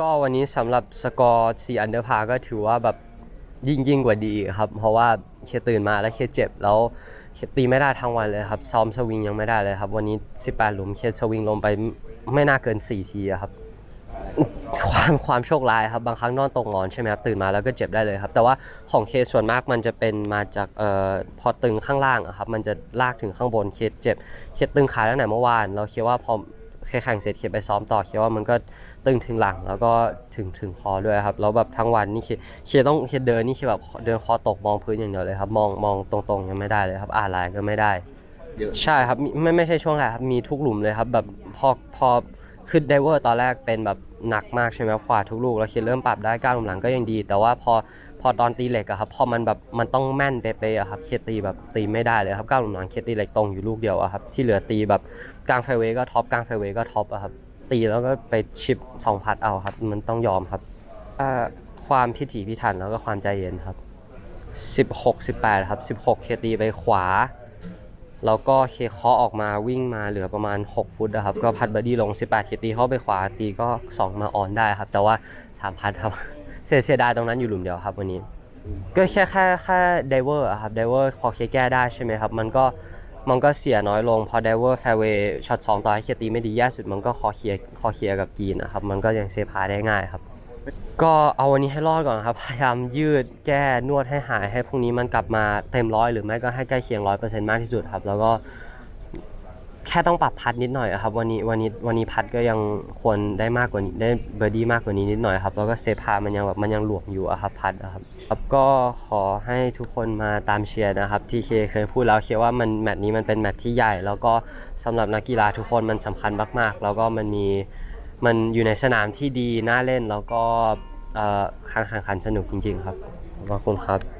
ก็วันนี้สำหรับสกอร์4อันเดอร์พาก็ถือว่าแบบยิ่งยิ่งกว่าดีครับ เพราะว่าเคตื่นมาแล้วเคเจ็บแล้วเคตีไม่ได้ทั้งวันเลยครับ ซ้อมสวิงยังไม่ได้เลยครับ วันนี้ 18 หลุมเคสวิงลงไปไม่น่าเกิน 4 ทีครับ ความความโชคร้ายครับ บางครั้งนอนตกงอนใช่ไหมครับ ตื่นมาแล้วก็เจ็บได้เลยครับ แต่ว่าของเคสส่วนมากมันจะเป็นมาจากเอ่อพอตึงข้างล่างอะครับ มันจะลากถึงข้างบนเคสเจ็บ เคสตึงขาตั้งแต่เมื่อวาน เราคิดว่าพอ เคสแข่งเสร็จเคสไปซ้อมต่อคิดว่ามันก็ตึงถึงหลังแล้วก็ถึงถึงคอด้วยครับแล้วแบบทั้งวันนี่เคเคสต้องเคสเดินนี่เคสแบบเดินคอตกมองพื้นอย่างเดียวเลยครับมองมองตรงๆยังไม่ได้เลยครับอ่านไลน์ก็ไม่ได้เยอะใช่ครับมีไม่ไม่ใช่ช่วงแรกครับมีทุกหลุมเลยครับแบบพอพอคือไดเวอร์ตอนแรกเป็นแบบหนักมากใช่ไหมครับขวาทุกลูกแล้วคิดเริ่มปรับได้ก้าวหลุมหลังก็ยังดี แต่ว่าพอพอตอนตีเหล็กอะครับพอมันแบบมันต้องแม่นเป๊ะๆอะครับเคตีแบบตีไม่ได้เลยครับก้าวหลุมหลังเคตีเหล็กตรงอยู่ลูกเดียวอะครับที่เหลือตีแบบ กลางไฟเวย์ก็ท็อปกลางไฟเวย์ก็ท็อปอะครับ ตีแล้วก็ไปชิปสองพัดเอาครับ มันต้องยอมครับความพิถีพิถันแล้วก็ความใจเย็นครับ 16 18 ครับ 16 เคตีไปขวา แล้วก็เคเคาะออกมาวิ่งมาเหลือประมาณ 6 ฟุตนะครับ ก็พัดบอดี้ลง 18 เคตีเข้าไปขวาตีก็ 2 มาออนได้ครับ แต่ว่า 3 พัดครับ เสียเสียดายตรงนั้นอยู่หลุมเดียวครับวันนี้ ก็แค่แค่แค่ไดเวอร์ครับไดเวอร์พอเคแก้ได้ใช่ไหมครับ มันก็ มันก็เสียน้อยลงพอเดเวอร์แฟร์เวย์ช็อตสองต่อให้เคียตีไม่ดีแย่สุดมันก็คอเคลียร์คอเคลียร์กับกีนนะครับ มันก็ยังเซฟพาได้ง่ายครับ ก็เอาวันนี้ให้รอดก่อนครับ พยายามยืดแก้นวดให้หายให้พรุ่งนี้มันกลับมาเต็มร้อยหรือไม่ก็ให้ใกล้เคียงร้อยเปอร์เซ็นต์มากที่สุดครับ แล้วก็ แค่ต้องปรับพัดนิดหน่อยครับวันนี้วันนี้วันนี้พัดก็ยังควรได้มากกว่านี้ได้เบอร์ดี้มากกว่านี้นิดหน่อยครับแล้วก็เซฟพามันยังแบบมันยังหลวมอยู่อะครับพัดครับครับก็ขอให้ทุกคนมาตามเชียร์นะครับที่เคเคยพูดแล้วเคว่ามันแมตช์นี้มันเป็นแมตช์ที่ใหญ่ แล้วก็สำหรับนักกีฬาทุกคนมันสำคัญมาก ๆ แล้วก็มันมีมันอยู่ในสนามที่ดีน่าเล่นแล้วก็เอ่อการแข่งขันสนุกจริง ๆ ครับขอบคุณครับ